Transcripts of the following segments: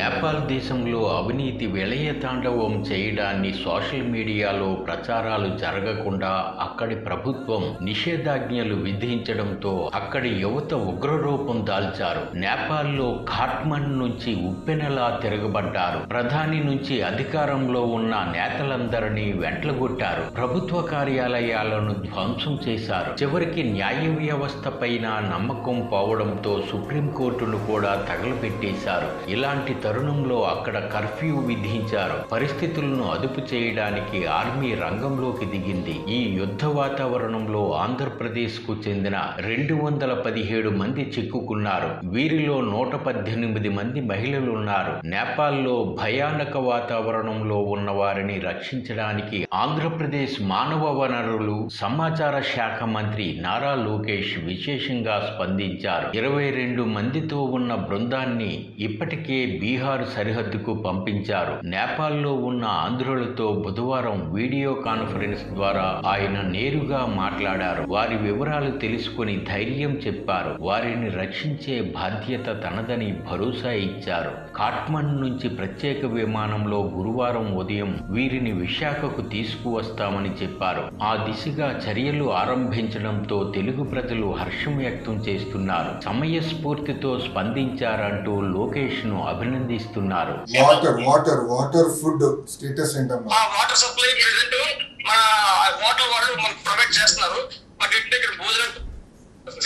నేపాల్ దేశంలో అవినీతి విలయ తాండవం చేయడాన్ని సోషల్ మీడియాలో ప్రచారాలు జరగకుండా అక్కడి ప్రభుత్వం నిషేధాజ్ఞలు విధించడంతో అక్కడి యువత ఉగ్రరూపం దాల్చారు. నేపాల్లో ఖాట్మండ్ నుంచి ఉప్పెనలా తిరగబడ్డారు. ప్రధాని నుంచి అధికారంలో ఉన్న నేతలందరినీ వెంట్లగొట్టారు ప్రభుత్వ కార్యాలయాలను ధ్వంసం చేశారు. చివరికి న్యాయ వ్యవస్థ పైన నమ్మకం పోవడంతో సుప్రీంకోర్టును కూడా తగలబెట్టేశారు. ఇలాంటి తరుణంలో అక్కడ కర్ఫ్యూ విధించారు. పరిస్థితులను అదుపు చేయడానికి ఆర్మీ రంగంలోకి దిగింది. ఈ యుద్ధ వాతావరణంలో ఆంధ్రప్రదేశ్కు చెందిన రెండు వందల పదిహేడు మంది చిక్కుకున్నారు. వీరిలో నూట పద్దెనిమిది మంది మహిళలు ఉన్నారు నేపాల్లో భయానక వాతావరణంలో ఉన్న వారిని రక్షించడానికి ఆంధ్రప్రదేశ్ మానవ వనరులు సమాచార శాఖ మంత్రి నారా లోకేష్ విశేషంగా స్పందించారు. ఇరవై రెండు మందితో ఉన్న బృందాన్ని ఇప్పటికే బీహార్ సరిహద్దుకు పంపించారు. నేపాల్లో ఉన్న ఆంధ్రులతో బుధవారం వీడియో కాన్ఫరెన్స్ ద్వారా ఆయన నేరుగా మాట్లాడారు. వారి వివరాలు తెలుసుకుని ధైర్యం చెప్పారు. వారిని రక్షించే బాధ్యత తనదని భరోసా ఇచ్చారు. కాట్మండ్ నుంచి ప్రత్యేక విమానంలో గురువారం ఉదయం వీరిని విశాఖకు తీసుకువస్తామని చెప్పారు. ఆ దిశగా చర్యలు ఆరంభించడంతో తెలుగు ప్రజలు హర్షం వ్యక్తం చేస్తున్నారు. సమయస్ఫూర్తితో స్పందించారంటూ లోకేష్ను అభినందించారు. అభినందిస్తున్నారు water water water food status ఏంటమ్మా? ఆ వాటర్ సప్లై ప్రెసెంట్ మన వాటర్ వాళ్ళు మనకు ప్రొవైడ్ చేస్తున్నారు. బట్ ఇంటి ఇక్కడ భోజనం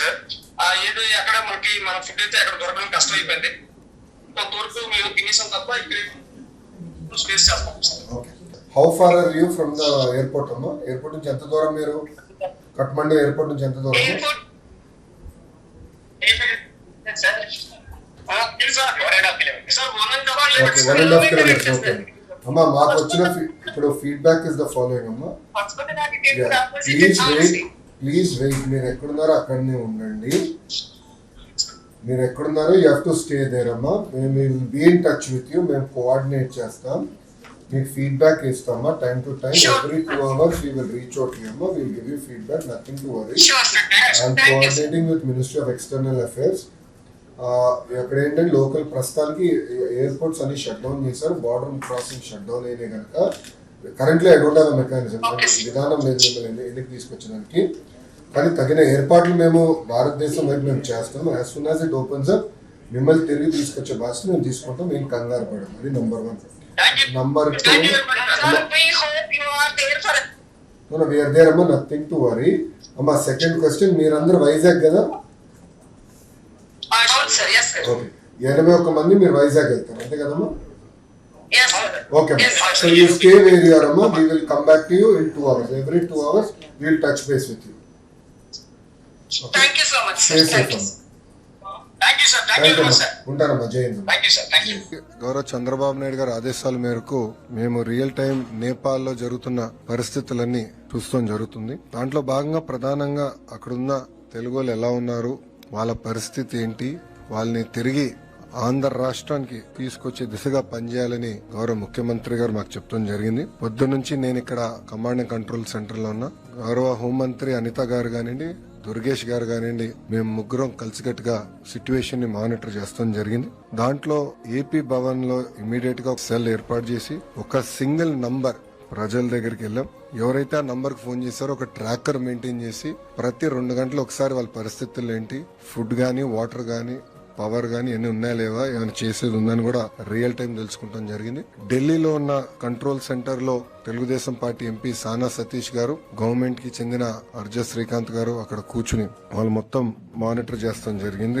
సార్ ఆ ఏది అక్కడ మనకి మన ఫుడ్ అయితే అక్కడ దొరకడం కష్టం అయిపోయింది కొంతవరకు మేము తినేసాం తప్ప ఇక్కడ స్పేస్ చేస్తాం sir. Okay how far are you from the airport అమ్మా? ఎయిర్పోర్ట్ నుంచి ఎంత దూరం మీరు? కట్మండు ఎయిర్పోర్ట్ నుంచి ఎంత దూరం? Okay one and half kilometres okay అమ్మా మాకు వచ్చిన ఇప్పుడు ఫీడ్బ్యాక్ ఇస్ ద ఫాలోయింగ్ అమ్మా ప్లీజ్ వెయిట్ ప్లీజ్ వెయిట్ మీరు ఎక్కడున్నారో అక్కడనే ఉండండి మీరు ఎక్కడున్నారో you have to stay there అమ్మా మేము will be in touch with you మేము కోఆర్డినేట్ చేస్తాం మీకు ఫీడ్బ్యాక్ ఇస్తామా time to time every two hours we will reach out you అమ్మా will give you feedback nothing to worry I'm coordinating with ministry of external affairs ఇక్కడ ఏంటంటే local ప్రస్తుతానికి airports అన్ని shut down చేశారు. Border crossing shut down అయినాయి కనుక currently I don't have mechanism. విధానం లేదు మిమ్మల్ని ఎన్నిక తీసుకొచ్చడానికి కానీ తగిన ఏర్పాట్లు మేము భారతదేశం వైపు మేము చేస్తాం as soon as it opens up మిమ్మల్ని తిరిగి తీసుకొచ్చే బాధ్యత మేము తీసుకుంటాం. మేము కంగారు పడం అది number one number two we're there అమ్మా. నథింగ్ టు వరీ అమ్మా. సెకండ్ క్వశ్చన్ మీరందరూ వైజాగ్ కదా? ఓకే. ఎనభై ఒక్క మంది మీరు వైజాగ్ వెళ్తారు అంతే కదమ్మా? Okay. So you stay where you're అమ్మా. We will come back to you in two hours every two hours will touch base with you thank you so much sir గౌరవ చంద్రబాబు నాయుడు గారి ఆదేశాల మేరకు మేము రియల్ టైం నేపాల్లో జరుగుతున్న పరిస్థితులన్నీ చూస్తాం జరుగుతుంది. దాంట్లో భాగంగా ప్రధానంగా అక్కడున్న తెలుగు వాళ్ళు ఎలా ఉన్నారు వాళ్ళ పరిస్థితి ఏంటి? వాళ్ళని తిరిగి ఆంధ్ర రాష్ట్రానికి తీసుకొచ్చే దిశగా పనిచేయాలని గౌరవ ముఖ్యమంత్రి గారు మాకు చెప్తాం జరిగింది. పొద్దు నుంచి నేను ఇక్కడ కమాండ్ అండ్ కంట్రోల్ సెంటర్లో ఉన్నా. గౌరవ హోంమంత్రి అనిత గారు కానివ్వండి దుర్గేష్ గారు కానివ్వండి మేము ముగ్గురం కలిసికట్టుగా సిచ్యువేషన్ని మానిటర్ చేస్తాం జరిగింది. దాంట్లో ఏపీ భవన్లో ఇమీడియట్గా ఒక సెల్ ఏర్పాటు చేసి ఒక సింగిల్ నంబర్ ప్రజల దగ్గరికి వెళ్ళాం. ఎవరైతే ఆ నంబర్కి ఫోన్ చేశారో ఒక ట్రాకర్ మెయింటైన్ చేసి ప్రతి రెండు గంటలు ఒకసారి వాళ్ళ పరిస్థితులు ఏంటి? ఫుడ్ కానీ వాటర్ కానీ పవర్ కానీ ఎన్ని ఉన్నాయా లేవా? ఏమైనా చేసేది ఉందని కూడా రియల్ టైం తెలుసుకుంటాం జరిగింది. ఢిల్లీలో ఉన్న కంట్రోల్ సెంటర్లో తెలుగుదేశం పార్టీ ఎంపీ సానా సతీష్ గారు గవర్నమెంట్కి చెందిన అర్జ శ్రీకాంత్ గారు అక్కడ కూర్చుని వాళ్ళు మొత్తం మానిటర్ చేస్తాం జరిగింది.